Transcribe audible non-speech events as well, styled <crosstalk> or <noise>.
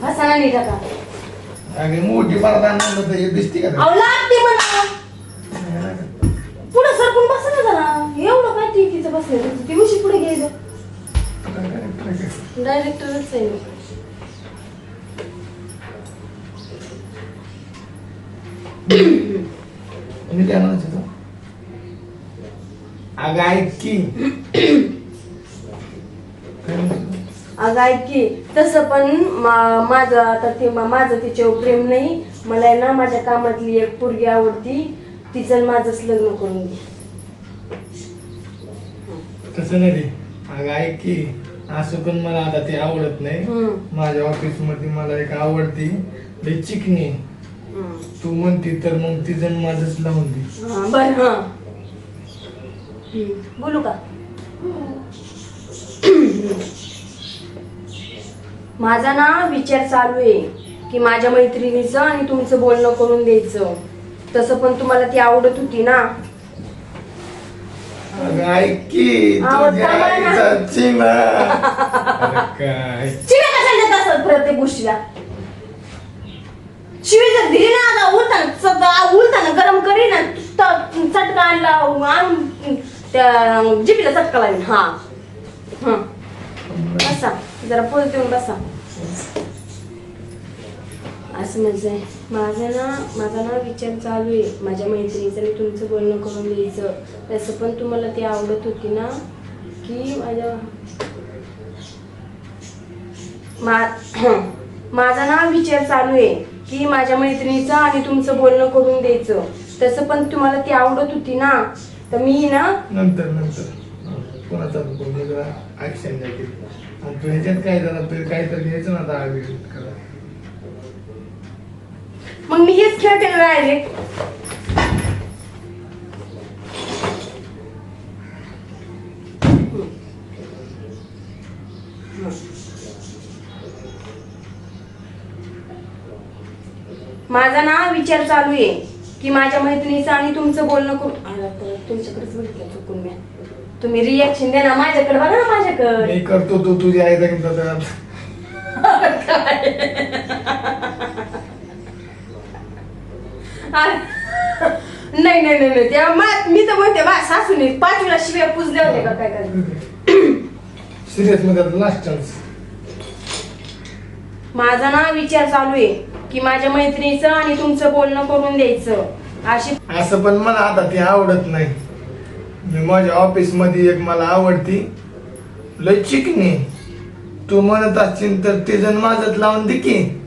बसा ना नीट आता आणि मोठी परदा आणलं तर हे दिसते का अहो लागते पुढे सरकून बसा ना जरा एवढं काय टिकीचं बसलं ती उशी पुढे घ्यायचं डायरेक्टरच आहे मी. मी काय म्हणायचं होतं? अगं ऐक की? अगं ऐक की तसं पण मा- माझं आता ते मा- माझं तिच्यावर प्रेम नाही. मला आहे ना माझ्या कामातली एक पोरगी आवडती. तिचं आणि माझंच लग्न करून दे. तसं नाही रे. अगं ऐक की असं पण मला आता ते आवडत नाही. हम्म. माझ्या ऑफिसमध्ये मला एक आवडती लई चिकनी हं. तू म्हणती तर मग तिचं माझंच लावून दे. हा, बरं हा. बोलू का? <clears throat> माझा ना विचार चालू आहे की माझ्या मैत्रिणीचं आणि तुमचं बोलणं करून द्यायचं. तसं पण तुम्हाला ती आवडत होती ना? अगं ऐक की आवडतं तुझ्या मला. आईचा अरे काय? शिव्या कशाला देत असत प्रत्येक गोष्टीला? शिवी जर दिली ना आता उलताना सगळं उलताना गरम करीन ना त- चटका आणला आणून त्या जिबीला चटका लावीन. हा. हं. बसा. जरा पोच देऊन बसा. असं म्हणजे माझं ना माझा ना विचार चालू आहे. माझ्या मैत्रिणीचं आणि तुमचं बोलणं करून द्यायचं तसं पण तुम्हाला ती आवडत होती ना की माझ्या मा- <clears throat> माझा ना विचार चालू आहे की माझ्या मैत्रिणीचं आणि तुमचं बोलणं करून द्यायचं. तसं पण तुम्हाला ती आवडत होती ना. तर मी ना नंतर नंतर. कोणाचा वेगळा ऍक्शन घ्यायची आणि तू ह्याच्यात काय झालं तू काहीतरी घ्यायचं ना दहा वेळ करा. मग मी हेच खेळते राहिले. माझा ना विचार चालू आहे की माझ्या मैत्रिणीचं आणि तुमचं बोलणं करून तुमच्याकडेच बघितलं चुकून मी. तुम्ही रिॲक्शन द्या ना माझ्याकडे बघा ना माझ्याकडे. मी करतो तू तुझी आई जाईन अरे, नाही नाही नाही नाही तेव्हा मा- मी तर म्हणते मा सासूने पाचवीला शिव्या पुजल्या होत्या का काय काय? सिरियसमध्ये लास्ट चान्स माझा ना विचार चालू आहे की माझ्या मैत्रिणीचं आणि तुमचं बोलणं करून द्यायचं. अशी असं पण मला आता ती आवडत नाही. मी माझ्या ऑफिसमध्ये एक मला आवडती. लय चिकनी. तू म्हणत असशील तर तिचं माझत लावून दे की.